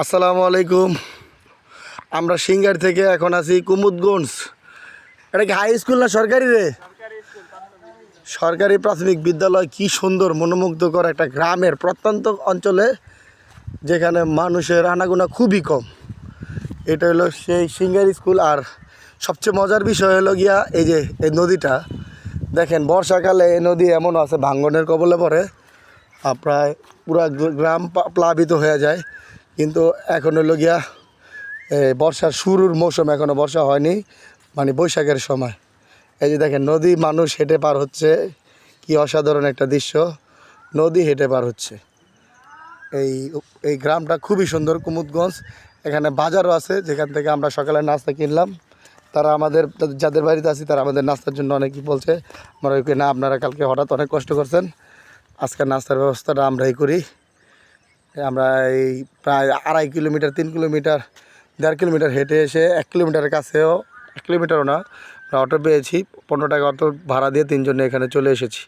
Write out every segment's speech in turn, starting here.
আসসালামু আলাইকুম। আমরা সিঙ্গার থেকে এখন আছি কুমুদগঞ্জ। এটা কি হাই স্কুল না সরকারি রে? সরকারি প্রাথমিক বিদ্যালয়, কি সুন্দর, মনোমুগ্ধকর একটা গ্রামের প্রত্যন্ত অঞ্চলে, যেখানে মানুষের আনাগোনা খুবই কম। এটা হলো সেই সিঙ্গার স্কুল আর সবচেয়ে মজার বিষয় হলো গিয়া এই যে এই নদীটা। দেখেন, বর্ষাকালে এই নদী এমন আছে, ভাঙ্গনের কবলে পড়ে। প্রায় পুরা গ্রাম প্লাবিত হয়ে যায়। কিন্তু এখন হলো গিয়া বর্ষার শুরুর মৌসুম এখনও বর্ষা হয়নি মানে বৈশাখের সময়। এই যে দেখেন, নদী মানুষ হেঁটে পার হচ্ছে, কি অসাধারণ একটা দৃশ্য, নদী হেঁটে পার হচ্ছে। এই এই গ্রামটা খুবই সুন্দর, কুমুদগঞ্জ। এখানে বাজারও আছে, যেখান থেকে আমরা সকালে নাস্তা কিনলাম। তারা আমাদের, যাদের বাড়িতে আছি, তারা আমাদের নাস্তার জন্য অনেকই বলছে, আমরা না, আপনারা কালকে হঠাৎ অনেক কষ্ট করছেন। আজকের নাস্তার ব্যবস্থাটা আমরাই করি। আমরা এই প্রায় আড়াই কিলোমিটার, তিন কিলোমিটার, দেড় কিলোমিটার হেঁটে এসে এক কিলোমিটারের কাছেও, এক কিলোমিটারও না, আমরা অটো পেয়েছি। পনেরো টাকা অটো ভাড়া দিয়ে তিনজনে এখানে চলে এসেছি।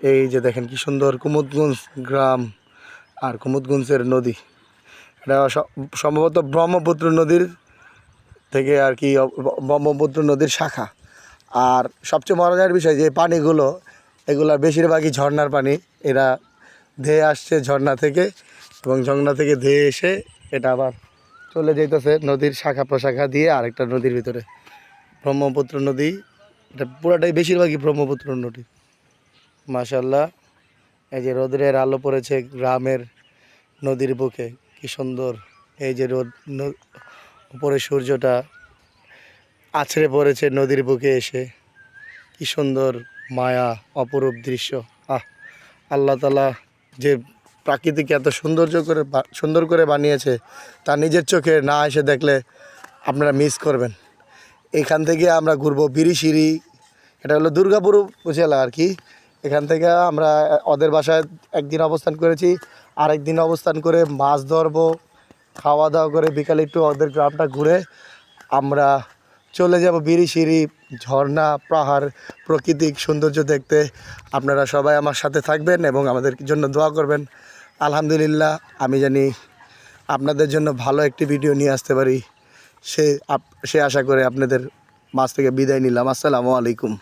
এই যে দেখেন কি সুন্দর কুমুদগঞ্জ গ্রাম আর কুমুদগঞ্জের নদী। এটা সম্ভবত ব্রহ্মপুত্র নদীর থেকে আর কি ব্রহ্মপুত্র নদীর শাখা। আর সবচেয়ে মজার বিষয় যে পানিগুলো এগুলা বেশিরভাগই ঝর্নার পানি। এরা ধেয়ে আসছে ঝর্ণা থেকে এবং ঝর্ণা থেকে ধেয়ে এসে এটা আবার চলে যেতেছে নদীর শাখা প্রশাখা দিয়ে আরেকটা নদীর ভিতরে। ব্রহ্মপুত্র নদী, এটা পুরাটাই বেশিরভাগই ব্রহ্মপুত্র নদী। মাশাল্লাহ এই যে রোদ্রের আলো পড়েছে গ্রামের নদীর বুকে, কি সুন্দর। এই যে রোদ উপরে সূর্যটা আছড়ে পড়েছে নদীর বুকে এসে, কি সুন্দর মায়া, অপরূপ দৃশ্য। আহ, আল্লাহ তালা যে প্রাকৃতিক এত সৌন্দর্য করে সুন্দর করে বানিয়েছে, তা নিজের চোখে না এসে দেখলে আপনারা মিস করবেন। এখান থেকে আমরা ঘুরবো বিরিশিরি এটা হলো দুর্গাপুর উপজেলা আর কি। এখান থেকে আমরা, ওদের বাসায় একদিন অবস্থান করেছি আরেক দিন অবস্থান করে মাছ ধরবো, খাওয়া দাওয়া করে বিকালে একটু ওদের গ্রামটা ঘুরে আমরা চলে যাব বিড়ি সিঁড়ি, ঝর্ণা, পাহাড়, প্রকৃতিক সৌন্দর্য দেখতে। আপনারা সবাই আমার সাথে থাকবেন এবং আমাদের জন্য দোয়া করবেন। আলহামদুলিল্লাহ, আমি জানি আপনাদের জন্য ভালো একটি ভিডিও নিয়ে আসতে পারি। সে সে আশা করে আপনাদের মাছ থেকে বিদায় নিলাম। আসসালামু আলাইকুম।